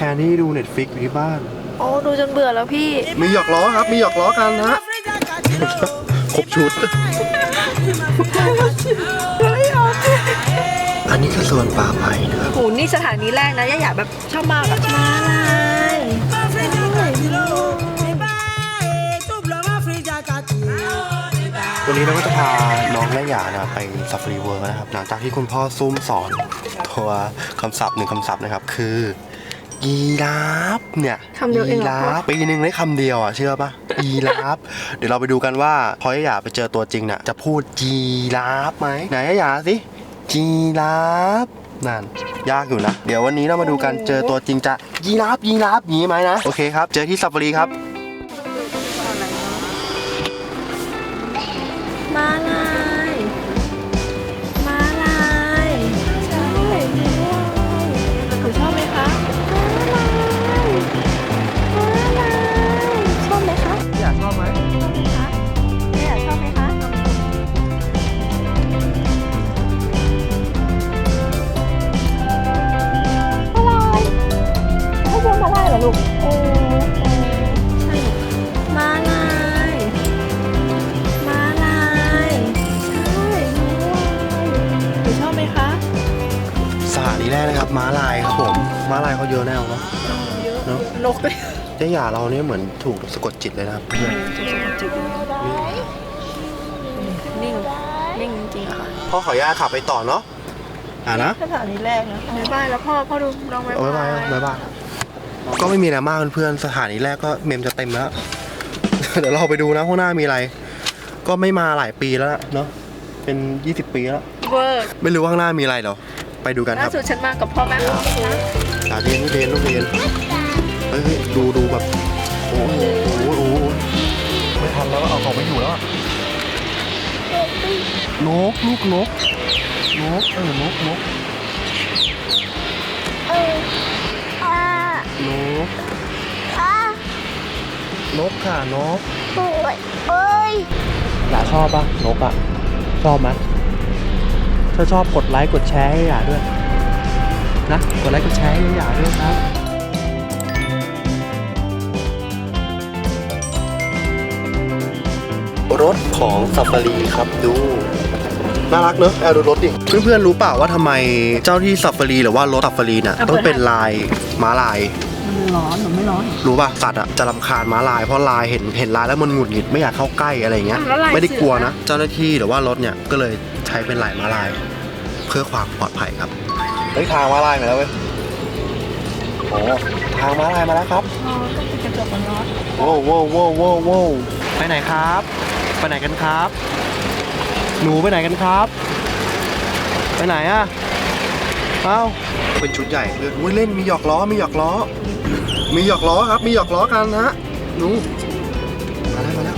ทนที่ดูเน็ตฟิกอยู่ที่บ้าน โอ้ดูจนเบื่อแล้วพี่ มีหยอกล้อครับ มีหยอกล้อกันนะฮะครบชุด อันนี้คือส่วนป่าไผ่นะครับ โหนี่สถานีแรกนะย่าอยากแบบชอบมากอะมาลายวันนี้เราก็จะพาน้องและหยานะไปซัฟฟารีเวิร์นะครับ หลังจากที่คุณพ่อซุ่มสอนตัวคำศัพท์หนึ่งคำศัพท์นะครับ คือ ยีราฟเนี่ยคำเดียวเองยีเหรอราฟปีหนึ่งได้คำเดียวอะเชื่อปะยีราฟ เดี๋ยวเราไปดูกันว่าพอหยาไปเจอตัวจริงเนี่ยจะพูดจีราฟไหมไหนหยาสิจีราฟนั่นยากอยู่นะ เดี๋ยววันนี้เรามาดูกันเจอตัวจริงจะยีราฟยีราฟอย่างนี้ไหมนะโอเคครับ เจอที่ซัฟฟารีครับ ผมม้าลายเขาเยอะแน่เนาะเนอะนกเลยเจ๊หยาเราเนี่ยเหมือนถูกสะกดจิตเลยนะครับเพื่อนนิ่งนิ่งจริงๆอะค่ะพ่อขออนุญาตขับไปต่อเนาะอ่านะสถานีแรกนะบ๊ายบายแล้วพ่อพ่อดูน้องบ๊ายเอาไว้บาบายยบายบายก็ไม่มีอะไรมากเพื่อนๆสถานีแรกก็เมมจะเต็มแล้ว เดี๋ยวเราไปดูนะข้างหน้ามีอะไร ก็ไม่มาหลายปีแล้วเนาะเป็น 20 ปีแล้วเวอร์ไม่รู้ว่าข้างหน้ามีอะไรเหรอ ไปดูกันคล่ารับสุดฉันมากับพ่อแม่เขานะสาเรียนลูกเรียนลูกเรียนเฮ้ยเฮ้ยดูดูแบบโอ้โหโอ้โหไม่ทันแล้วเอาของไม่อยู่แล้วอะนกลูกนกนกเออนกนกเอออ่านกอ่านกค่ะนกโอ้ยเอ้ยหยาชอบปะนกอะชอบไหม ถ้าชอบกดไลค์กดแชร์ให้หยาด้วยนะ กดไลค์กดแชร์ให้หยาด้วยครับรถของซัฟฟารีครับดูน่ารักเนอะแอลดูรถดิ เพื่อนๆรู้เปล่าว่าทำไมเจ้าที่ซัฟฟารีหรือว่ารถซัฟฟารีน่ะต้องเป็นลายม้าลาย มันร้อนหนูไม่ร้อน รู้ป่ะสัตว์อะจะรำคาญม้าลายเพราะลายเห็นเห็นลายแล้วมันหงุดหงิดไม่อยากเข้าใกล้อะไรอย่างเงี้ย แล้วลายไม่ได้กลัวเสือนะ เจ้าหน้าที่หรือว่ารถเนี่ยก็เลย ใช้เป็นลายม้าลาย เพื่อความปลอดภัยครับเฮ้ยทางม้าลายมาแล้วเว้ยโอ้ทางม้าลายมาแล้วครับอ๋อต้องเป็นกระจกมันร้อนโว้วโว้วโว้วโว้วโว้วไปไหนครับ ไปไหนกันครับ หนูไปไหนกันครับ ไปไหนอะเอ้าเป็นชุดใหญ่เพื่อนอุ้ยเล่นมีหยอกล้อมีหยอกล้อ มีหยอกล้อครับ มีหยอกล้อกันนะฮะหนูมาแล้วมาแล้ว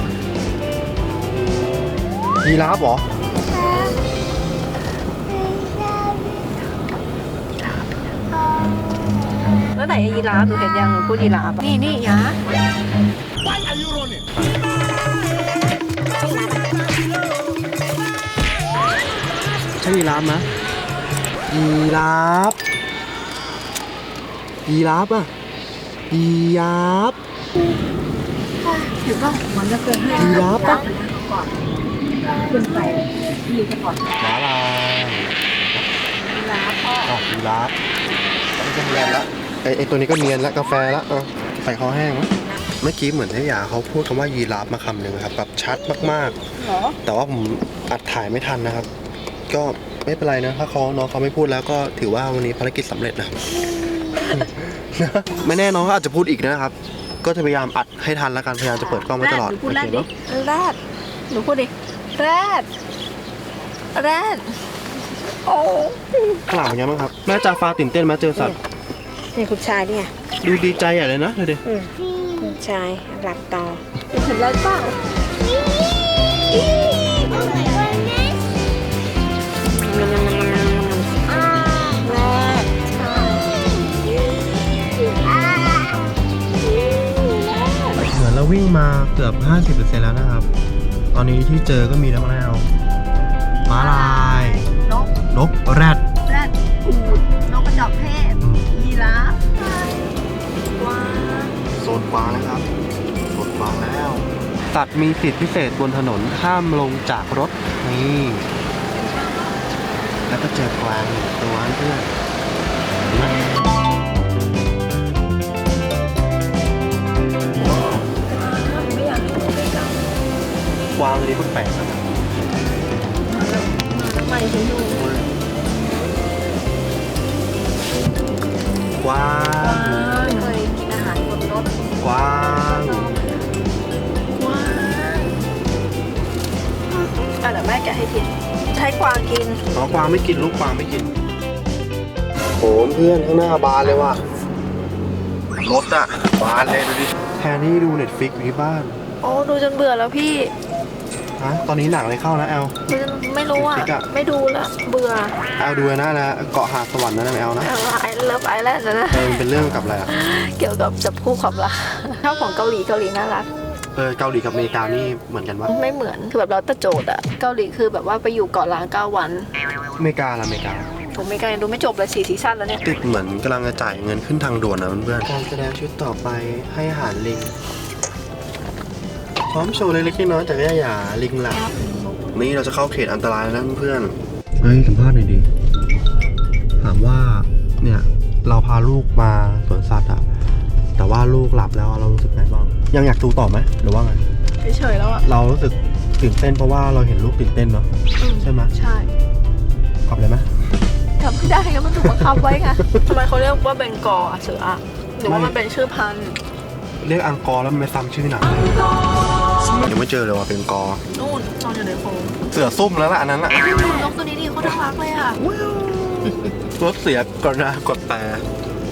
ยีราฟเหรอ ไหนยีราฟหนูเห็นยังหนูพูดยีราฟนี่นี่ยะใช่ยีราฟนะยีราฟยีราฟอะยีราฟเห็นป่ะมันจะเกินให้ยีราฟปะขึ้นไปมีกระป๋องหมาลายยีราฟพ่ออ๋อยีราฟอันนี้ก็เนียนละ ไอไอตัวนี้ก็เนียนละกาแฟละอะใส่คอแห้งวะเมื่อกี้เหมือนที่ยาเขาพูดคำว่ายีราฟมาคำหนึ่งครับแบบชัดมากเหรอๆ แต่ว่าผมอัดถ่ายไม่ทันนะครับ ก็ไม่เป็นไรนะ ถ้าเขาน้องเขาไม่พูดแล้วก็ถือว่าวันนี้ภารกิจสำเร็จนะครับ ไม่แน่น้องเขาอาจจะพูดอีกนะครับ ก็จะพยายามอัดให้ทันแล้วกันพยายามจะเปิดกล้องไว้ตลอดหนูพูดแรดโอดิเคเนอะ แรดหนูพูดดิแรดแรดโอ้ ข้างหลังเป็นยังไงบ้างครับแม่จาฟ้าตื่นเต้นไหมาเจอสัตว์ นี่คุณชายเนี่ยดูดีใจใหญ่เลยนะดูดิคุณชายหลับตาเห็นแล้วเปล่าอ่าแรดเหมือนเราวิ่งมาเกือบ 50%แล้วนะครับ ตอนนี้ที่เจอก็มีแล้วแล้วม้าลาย นก นกแรด แรดอูดนกกระจอกเทศอืมยีราฟกวางแล้วครับชนกวางแล้วสัตว์มีสิทธิพิเศษบนถนนห้ามลงจากรถนี่แล้วก็เจอกวางหนึ่งตัวเพื่อนเห็นไหมไม่อยากให้ใกล้กันกวางตัวนี้แปลกๆนะทำไมฉันดู กวางเคยกินอาหารบนรถกวางกวางอะเดี๋ยวแม่แกะให้กินใช้กวางกินอ๋อกวางไม่กินลูกกวางไม่กินโหเพื่อนข้างหน้าบานเลยว่ะรถอะบานเลยดูดิแทนที่ดูเน็ตฟิกอยู่ที่บ้าน โอ้ดูจนเบื่อแล้วพี่ ฮะตอนนี้หนังอะไรเข้านะแอลดูจนไม่รู้อะ Netflix อะไม่ดูละเบื่อแอลดูนะนะเกาะหาดสวรรค์นะแอลนะไอเลิฟไอแลนด์นะเออมันเป็นเรื่องกับอะไรอะเกี่ยวกับจับคู่ความรักชอบของเกาหลีเกาหลีน่ารักเออเกาหลีกับอเมริกานี่เหมือนกันวะไม่เหมือนคือแบบเราแต่โจทย์อะเกาหลีคือแบบว่าไปอยู่เกาะล้างเก้าวันอเมริกาละอเมริกาผมไม่กล้าดูไม่จบเลยสี่ซีซั่นแล้วเนี่ยติดเหมือนกำลังจะจ่ายเงินขึ้นทางด่วนนะเพื่อนๆการแสดงชุดต่อไปให้อาหารลิง พร้อมโชว์เล็กๆน้อยๆแต่ก็อย่าลิงหลับนี่เราจะเข้าเขตอันตรายแล้วนะเพื่อนเฮ้ยสัมภาษณ์หน่อยดีถามว่าเนี่ยเราพาลูกมาสวนสัตว์อะแต่ว่าลูกหลับแล้วเรารู้สึกไงบ้างยังอยากดูต่อไหมหรือว่าไงเฉยๆแล้วอะเรารู้สึกตื่นเต้นเพราะว่าเราเห็นลูกตื่นเต้นเนาะใช่ไหมใช่กลับเลยไหมทำไม่ได้ก็มันถูกบังคับไว้ไงทำไมเขาเรียกว่าเบงกออะเสืออะหรือว่ามันเป็นชื่อพันธุ์เรียกอังกอร์แล้วมันไม่ซ้ำชื่อหนังยังไม่ เจอเลยว่าเป็นกอนู่นนอนอยู่ในโพรงเสือซุ่มแล้วล่ะอันนั้นอะนกตัวนี้ดีเขาน่ารักเลยอะรถเสียกดนะกดแต่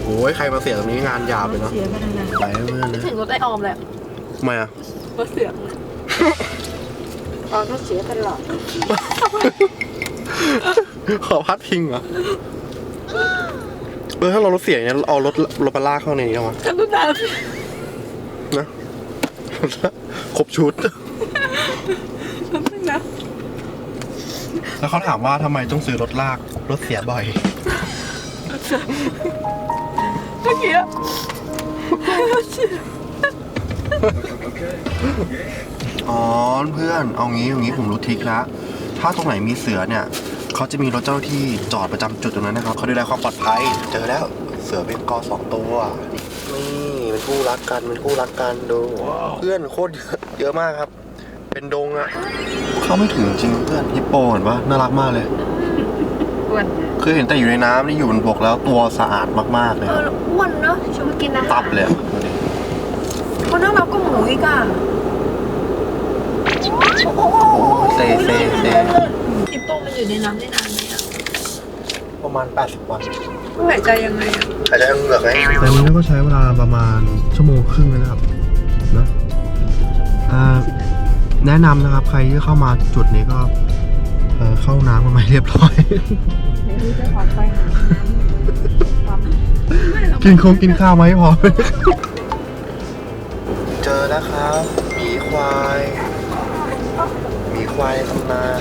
โอ้ยใครมาเสียตรงนี้งานยาวไปเนาะเสียไปเลยนะไปเพื่อนนึกนะถึงรถไอออมเลยอะทำไมอะรถเสียงเลยออมก็เสียตลอดขอพัดพิงเหรอเออถ้าเรารถเสียเนี่ยเอารถรถไปลากเข้าในนี้เอามากันทุกนานนะครบชุด นึงนะ แล้วเขาถามว่าทำไมต้องซื้อรถลาก รถเสียบ่อย เมื่อกี้อะอ๋อเพื่อนเอางี้อย่างงี้ผมรู้ทริกแล้วถ้าตรงไหนมีเสือเนี่ยเขาจะมีรถเจ้าหน้าที่จอดประจำจุดตรงนั้นนะครับเขาดูแลความปลอดภัย เจอแล้วเสือเป็นกอสองตัวนี่เป็นคู่รักกันเป็นคู่รักกันดู เพื่อนโคตรเยอะเยอะมากครับ เป็นดงอะเข้าไม่ถึงจริงเพื่อนฮิปโปเห็นปะน่ารักมากเลยอ้วนคือเห็นแต่อยู่ในน้ำนี่อยู่บนบกแล้วตัวสะอาดมากๆเลยเอคอรับอ้วนเนาะชอบกินอาหารตับเลยอะดูดิเขาน่ารักก็หมูอีกอะโอ้เซเซเซฮิปโปมันอยู่ในน้ำได้นานไหมอะประมาณ 80 วันมันหายใจยังไงอะอาจจะเหงือกไหมแต่นี้ก็ใช้เวลาประมาณชั่วโมงครึ่งนะครับนะอ่า แนะนำนะครับ ใครที่เข้ามาจุดนี้ก็เอ่อเข้าน้ำกันมาเรียบร้อยนี่จะขอคอยหาความกินคงกินข้าวไหมาให้พอ เจอแล้วครับหมีควายหมีควายในตำนาน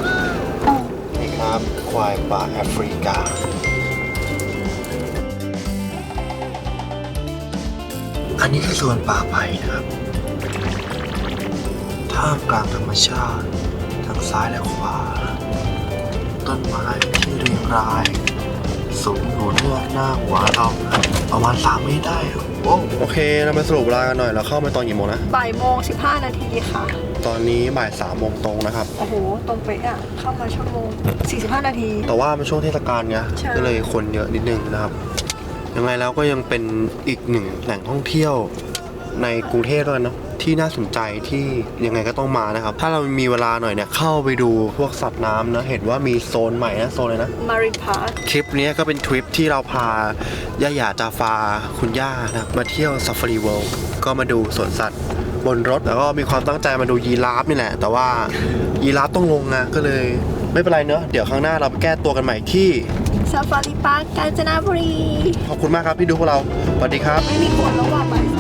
นี่ครับควายป่าแอฟริกา อันนี้คือส่วนป่าไผ่นะครับ ท่ามกลางธรรมชาติ ทั้งซ้ายและขวา ต้นไม้ที่เรียงราย สูงอยู่ทั่วหน้าหัวเรานะครับประมาณ3เมตรได้โอ้โอเค เรามาสรุปเวลากันหน่อยเราเข้ามาตอนกี่โมงนะ บ่ายโมงสิบห้านาทีค่ะ ตอนนี้บ่ายสามโมงตรงนะครับ โอ้โห ตรงเป๊ะอะ เข้ามาชั่วโมงสี่สิบห้านาที แต่ว่าเป็นช่วงเทศกาลไงใช่ ก็เลยคนเยอะนิดนึงนะครับ ยังไงแล้วก็ยังเป็นอีกหนึ่งแหล่งท่องเที่ยวในกรุงเทพด้วยเนาะ ที่น่าสนใจที่ยังไงก็ต้องมานะครับ ถ้าเรามีเวลาหน่อยเนี่ยเข้าไปดูพวกสัตว์น้ำนะ เห็นว่ามีโซนใหม่นะโซนเลยนะมารินพาร์คทริปเนี้ยก็เป็นทริปที่เราพาย่าหยาจาฟาคุณย่านะมาเที่ยวซ a ฟ a รีเวิลด์ก็มาดูสวนสัตว์บนรถแล้วก็มีความตั้งใจมาดูยีราฟนี่แหละ แต่ว่ายีราฟต้องลงนะก็เลยไม่เป็นไรเนอะเดี๋ยวข้างหน้าเราไปแก้ตัวกันใหม่ที่ซาฟารีพาร์คกาญจนบุรี ขอบคุณมากครับที่ดูพวกเราสวัสดีครับ ไม่มีคนระหว่างบ่ายส